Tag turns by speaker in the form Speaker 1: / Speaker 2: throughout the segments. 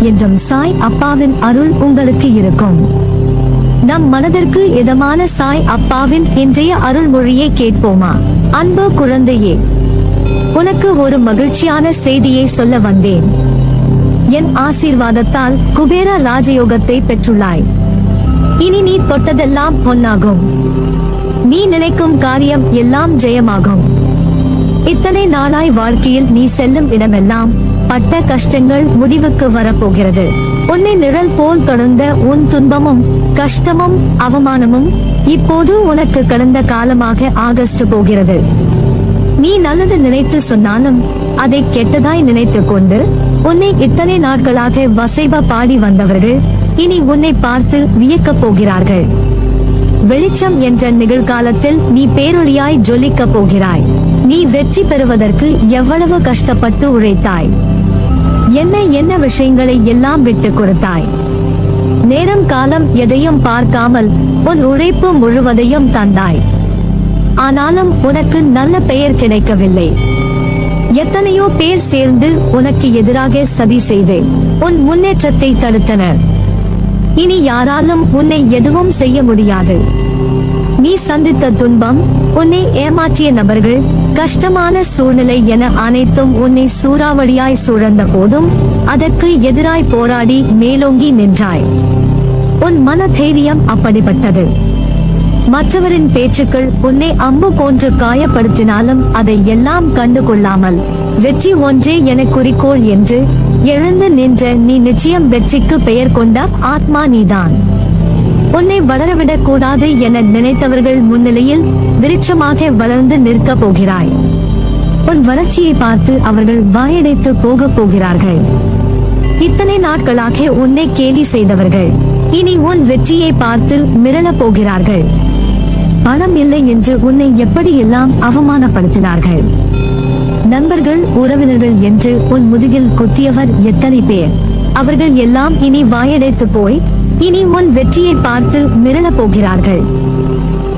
Speaker 1: என்றும் சாய் அப்பாவின் அருள் உங்களுக்கு இருக்கும். நம் மனதிற்கு இதமான சாய் அப்பாவின் இன்றைய அருள்மொழியை கேட்போமா? அன்பு குழந்தையே உனக்கு ஒரு மகிழ்ச்சியான செய்தியை சொல்ல வந்தேன். என் ஆசீர்வாதத்தால் குபேர ராஜயோகத்தை பெற்றுள்ளாய். இனி நீ தொட்டதெல்லாம் பொன்னாகும். நீ நினைக்கும் காரியம் எல்லாம் ஜெயமாகும். இத்தனை நாளாய் வாழ்க்கையில் நீ செல்லும் இடமெல்லாம் பட்ட கஷ்டங்கள் முடிவுக்கு வரப்போகிறது. உன்னை நிழல் போல் தொடர்ந்த உன் துன்பமும் கஷ்டமும் அவமானமும் இப்போது உனக்கு கடந்த காலமாக ஆகஸ்ட் போகிறது. நீ நல்லது நினைத்து சொன்னாலும் அதை கெட்டதாய் நினைத்து கொண்டு உன்னை இத்தனை நாட்களாக வசைப பாடி வந்தவர்கள் இனி உன்னை பார்த்து வியக்கப் போகிறார்கள். வெளிச்சம் என்ற நிகழ்காலத்தில் நீ பேரொழியாய் ஜொலிக்கப் போகிறாய். நீ வெற்றி பெறுவதற்கு எவ்வளவு கஷ்டப்பட்டு உழைத்தாய். என்ன என்ன விஷயங்களை எல்லாம் விட்டு கொடுத்தாய்? நேரம் காலம் எதையும் பார்க்காமல் உன் உழைப்பு முழுவதையும் தந்தாய். ஆனாலும் உனக்கு நல்ல பெயர் கிடைக்கவில்லை. எத்தனையோ பேர் சேர்ந்து உனக்கு எதிராக சதி செய்து உன் முன்னேற்றத்தை தடுத்தனர். இனி யாராலும் உன்னை எதுவும் செய்ய முடியாது. நீ சந்தித்த துன்பம் உன்னை ஏமாற்றிய நபர்கள் கஷ்டமான சூழ்நிலை என அனைத்தும் உன்னை சூறாவளியாய் சுழந்த போதும் அதற்கு எதிராய் போராடி மேலோங்கி நின்றாய். உன் மன தைரியம் அப்படிப்பட்டது. மற்றவரின் பேச்சுக்கள் உன்னை அம்பு போன்று காயப்படுத்தினாலும் அதை எல்லாம் கண்டு கொள்ளாமல் வெற்றி ஒன்றே என குறிக்கோள் என்று எழுந்து நின்ற நீ நிச்சயம் வெற்றிக்கு பெயர் கொண்ட ஆத்மா நீதான். உன்னை வளரவிடக் கூடாது என நினைத்தவர்கள் முன்னிலையில் விருட்சமாக வளர்ந்து நிற்கப் போகிறாய். உன் வளர்ச்சியை பார்த்து அவர்கள் வாயடைத்து போகப் போகிறார்கள். இத்தனை நாட்களாக உன்னை கேலி செய்தவர்கள். இனி உன் வெற்றியை பார்த்து மிரளப் போகிறார்கள். பணம் இல்லை என்று உன்னை எப்படியெல்லாம் அவமானப்படுத்தினார்கள்? நண்பர்கள் உறவினர்கள் என்று உன் முதுகில் குத்தியவர் எத்தனை பேர்? அவர்கள் எல்லாம் இனி வாயடைத்து போய் இனி உன் வெற்றியை பார்த்து மிரளப் போகிறார்கள்.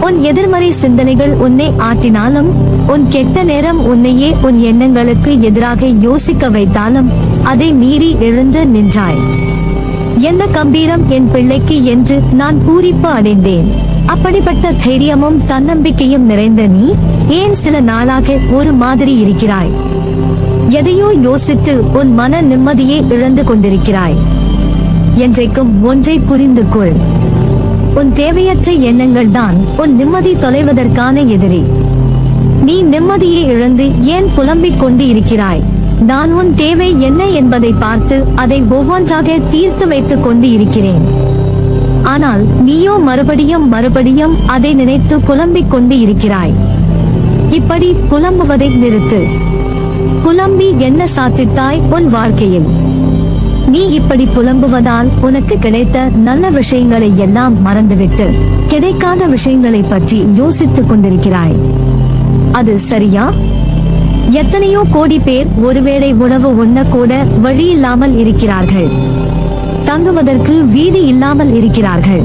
Speaker 1: உன் எதிர்மறை சிந்தனைகள் உன்னை ஆட்டினாலும் உன் கெட்ட நேரம் உன்னையே உன் எண்ணங்களுக்கு எதிராக யோசிக்க வைத்தாலும் அதை மீறி எழுந்து நின்றாய். என்ன கம்பீரம் என் பிள்ளைக்கு என்று நான் பூரிப்பு அடைந்தேன். அப்படிப்பட்ட தைரியமும் தன்னம்பிக்கையும் நிறைந்த நீ ஏன் சில நாளாக ஒரு மாதிரி இருக்கிறாய்? எதையோ யோசித்து உன் மன நிம்மதியை இழந்து கொண்டிருக்கிறாய். என்றைக்கும் ஒன்றை புரிந்து கொள். உன் தேவையற்ற எண்ணங்கள் தான் உன் நிம்மதி தொலைவதற்கான எதிரி. நீ நிம்மதியை இழந்து ஏன் புலம்பிக் கொண்டு இருக்கிறாய் நான் உன் தேவை என்ன என்பதை பார்த்து அதை ஒவ்வொன்றாக தீர்த்து வைத்துக் கொண்டு இருக்கிறேன் ஆனால் நீயோ மறுபடியும் மறுபடியும் அதை நினைத்து புலம்பிக் கொண்டு இருக்கிறாய் இப்படி புலம்புவதை நிறுத்து. புலம்பி என்ன சாத்தித்தாய் உன் வாழ்க்கையில்? நீ இப்படி புலம்புவதால் உனக்கு கிடைத்த நல்ல விஷயங்களை எல்லாம் மறந்துவிட்டு கிடைக்காத விஷயங்களை பற்றி யோசித்துக் கொண்டிருக்கிறாய். அது சரியா? எத்தனையோ கோடி பேர் ஒருவேளை உணவு உண்ணக்கூட வழி இல்லாமல் இருக்கிறார்கள். தங்குவதற்கு வீடு இல்லாமல் இருக்கிறார்கள்.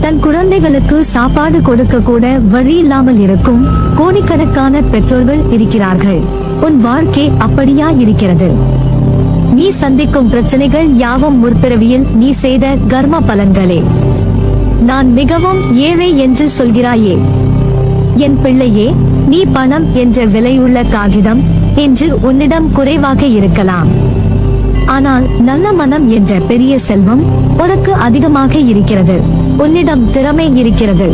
Speaker 1: தன் குழந்தைகளுக்கு சாப்பாடு கொடுக்க கூட வழி இல்லாமல் இருக்கும் கோடிக்கணக்கான பெற்றோர்கள் இருக்கிறார்கள். உன் வாழ்க்கை அப்படியா இருக்கிறது? நீ சந்திக்கும் பிரச்சனைகள் யாவும் முற்பிறவியில் நீ செய்த கர்ம பலன்களே. நான் மிகவும் ஏழை என்று சொல்கிறாயே. என் பிள்ளையே நீ பணம் என்ற விலையுள்ள காகிதம் என்று உன்னிடம் குறைவாக இருக்கலாம். ஆனால் நல்ல மனம் என்ற பெரிய செல்வம் உனக்கு அதிகமாக இருக்கிறது. உன்னிடம் திறமை இருக்கிறது.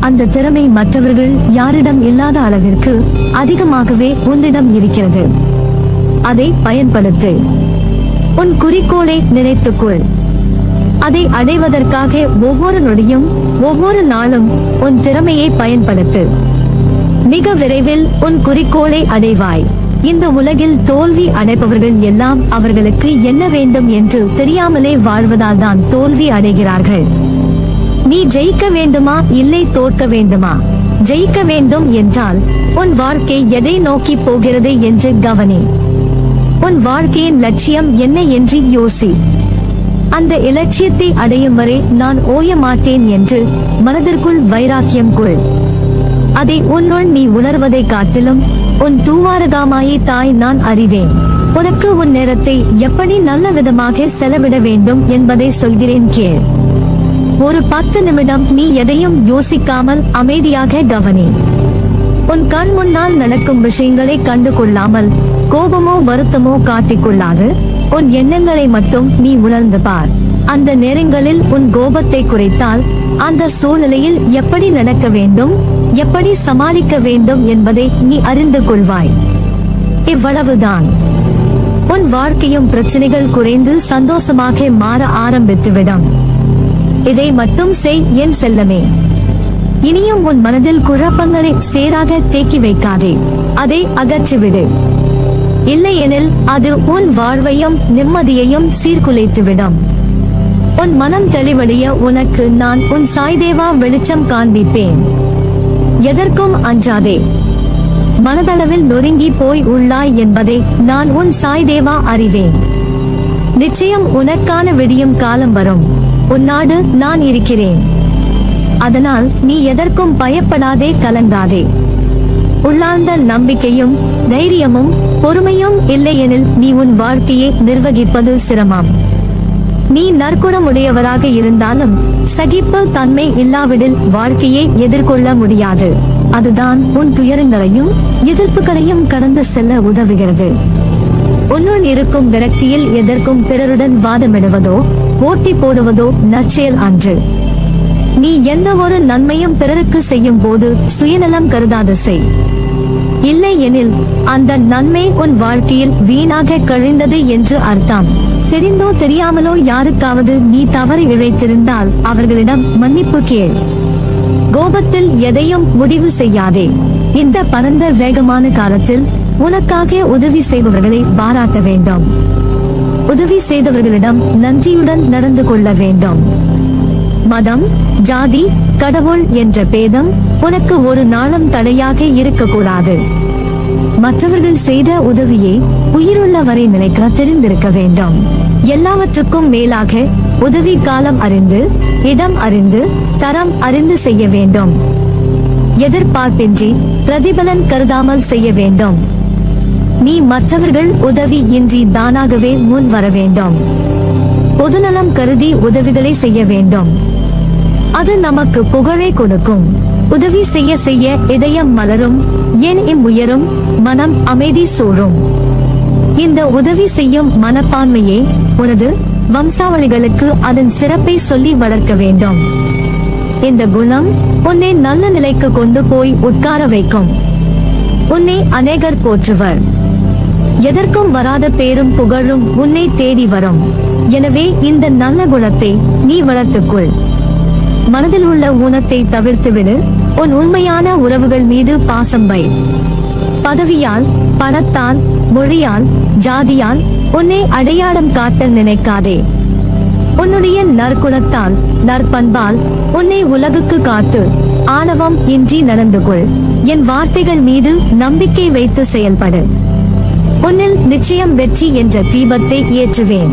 Speaker 1: அந்த திறமை மற்றவர்கள் யாரிடம் இல்லாத அளவிற்கு அதிகமாகவே உன்னிடம் இருக்கிறது. அதை பயன்படுத்து. உன் குறிக்கோளை நினைத்துக்கொள் அதை அடைவதற்காக ஒவ்வொரு நொடியும் ஒவ்வொரு நாளும் உன் திறமையை பயன்படுத்து. மிக விரைவில் உன் குறிக்கோளை அடைவாய். இந்த உலகில் தோல்வி அடைபவர்கள் எல்லாம் அவர்களுக்கு என்ன வேண்டும் என்று தெரியாமலே வாழ்வதால் தான் தோல்வி அடைகிறார்கள். நீ ஜெயிக்க வேண்டுமா இல்லை தோற்க வேண்டுமா? ஜெயிக்க வேண்டும் என்றால் உன் வாழ்க்கை எதை நோக்கி போகிறது என்று கவனி. உன் வாழ்க்கையின் லட்சியம் என்ன என்று யோசி. அந்த இலட்சியத்தை அடையும் வரை நான் ஓய மாட்டேன் என்று மனதிற்குள் வைராக்கியம் கொள். அதை உன்னுள் நீ உணர்வதை காட்டிலும் உன் தூவாரகாமாயை தாய் நான் அறிவேன். உனக்கு உன் நேரத்தை எப்படி நல்ல விதமாக செலவிட வேண்டும் என்பதை சொல்கிறேன் கேள். ஒரு பத்து நிமிடம் நீ எதையும் யோசிக்காமல் அமைதியாக கவனி. உன் கண் முன்னால் நடக்கும் விஷயங்களை கண்டு கொள்ளாமல் கோபமோ வருத்தமோ காட்டிக் கொள்ளாது உன் எண்ணங்களை மட்டும் நீ உணர்ந்து பார். அந்த நேரங்களில் உன் கோபத்தை குறைத்தால் அந்த சூழ்நிலையில் எப்படி நடக்க வேண்டும் எப்படி சமாளிக்க வேண்டும் என்பதை நீ அறிந்து கொள்வாய். இவ்வளவுதான். உன் வாழ்க்கையும் பிரச்சனைகள் குறைந்து சந்தோஷமாக மாற ஆரம்பித்துவிடும். இதை மட்டும் செய் என் செல்லமே. இனியும் உன் மனதில் குழப்பங்களை சேராக தேக்கி வைக்காதே. அதை அகற்றிவிடு. இல்லையெனில் அது உன் வாழ்வையும் நிம்மதியையும் சீர்குலைத்துவிடும். உன் மனம் தெளிவடைய உனக்கு நான் உன் சாய்தேவா வெளிச்சம் காண்பிப்பேன். எதற்கும் அஞ்சாதே. மனதளவில் நொறுங்கி போய் உள்ளாய் என்பதை நான் உன் சாய்தேவா அறிவேன். நிச்சயம் உனக்கான விடியும் காலம் வரும். உன்னாடு நான் இருக்கிறேன். அதனால் நீ எதற்கும் பயப்படாதே கலங்காதே. உள்ளார்ந்த நம்பிக்கையும் தைரியமும் பொறுமையும் இல்லையெனில் நீ உன் வாழ்க்கையை நிர்வகிப்பது சிரமம். நீ நற்குணமுடையவராக இருந்தாலும் சகிப்பு தன்மை இல்லாவிடில் வாழ்க்கையை எதிர்கொள்ள முடியாது. அதுதான் உன் துயரங்களையும் எதிர்ப்புகளையும் கடந்து செல்ல உதவுகிறது. உன்னுள் இருக்கும் விரக்தியில் எதற்கும் பிறருடன் வாதமிடுவதோ ஓட்டி போடுவதோ நற்செயல் அன்று. நீ எந்த ஒரு நன்மையும் பிறருக்கு செய்யும் போது சுயநலம் கருதாத செய். இல்லை எனில் அந்த நன்மை உன் வாழ்க்கையில் வீணாக கழிந்தது என்று அர்த்தம். தெரிந்தோ தெரியாமலோ யாருக்காவது நீ தவறு இழைத்திருந்தால் அவர்களிடம் மன்னிப்பு கேள். கோபத்தில் எதையும் முடிவு செய்யாதே. இந்த பரந்த வேகமான காலத்தில் உனக்காக உதவி செய்பவர்களை பாராட்ட வேண்டும். உதவி செய்தவர்களிடம் நன்றியுடன் நடந்து கொள்ள வேண்டும். மதம் ஜாதி கடவுள் என்ற பேதம் உனக்கு ஒரு நாளும் தடையாக இருக்கக்கூடாது. மற்றவர்கள் செய்த உதவியை உயிருள்ளவரை நினைக்க தெரிந்திருக்க வேண்டும். எல்லாவற்றுக்கும் மேலாக உதவி காலம் அறிந்து இடம் அறிந்து தரம் அறிந்து செய்ய வேண்டும். எதிர்பார்ப்பின்றி பிரதிபலன் கருதாமல் செய்ய வேண்டும். நீ மற்றவர்கள் உதவி இன்றி தானாகவே முன் வர வேண்டும். பொதுநலம் கருதி உதவிகளை செய்ய வேண்டும். அது நமக்கு புகழை கொடுக்கும். உதவி செய்ய செய்ய இதயம் மலரும் என் இம் உயரும் மனம் அமைதி சூழும். இந்த உதவி செய்யும் மனப்பான்மையே உனது வம்சாவளிகளுக்கு அதன் சிறப்பை சொல்லி வளர்க்க வேண்டும். இந்த குணம் உன்னை நல்ல நிலைக்கு கொண்டு போய் உட்கார வைக்கும். உன்னை அநேகர் போற்றுவர். எதற்கும் வராத பேரும் புகழும் உன்னை தேடி வரும். எனவே இந்த நல்ல குணத்தை நீ வளர்த்துக்கொள். மனதில் உள்ள ஊனத்தை தவிர்த்துவிடு. உன் உண்மையான உறவுகள் மீது பாசம் வை. பதவியால் பணத்தால் மொழியால் ஜாதியால் உன்னை அடையாளம் காட்ட நினைக்காதே. உன்னுடைய நற்குணத்தால் நற்பண்பால் உன்னை உலகுக்கு காட்டு ஆணவம் இன்றி நடந்து கொள் என் வார்த்தைகள் மீது நம்பிக்கை வைத்து செயல்படு. உன்னில் நிச்சயம் வெற்றி என்ற தீபத்தை ஏற்றுவேன்.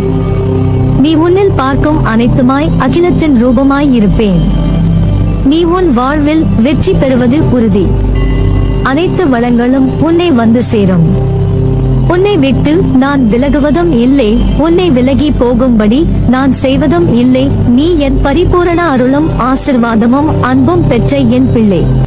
Speaker 1: நீ உன்னில் பார்க்கும் அனைத்துமாய் அகிலத்தின் ரூபமாய் இருப்பேன். நீ உன் வாழ்வில் வெற்றி பெறுவது உறுதி. அனைத்து வளங்களும் உன்னை வந்து சேரும். உன்னை விட்டு நான் விலகுவதும் இல்லை உன்னை விலகி போகும்படி நான் செய்வதும் இல்லை நீ என் பரிபூரண அருளும் ஆசிர்வாதமும் அன்பும் பெற்ற என் பிள்ளை.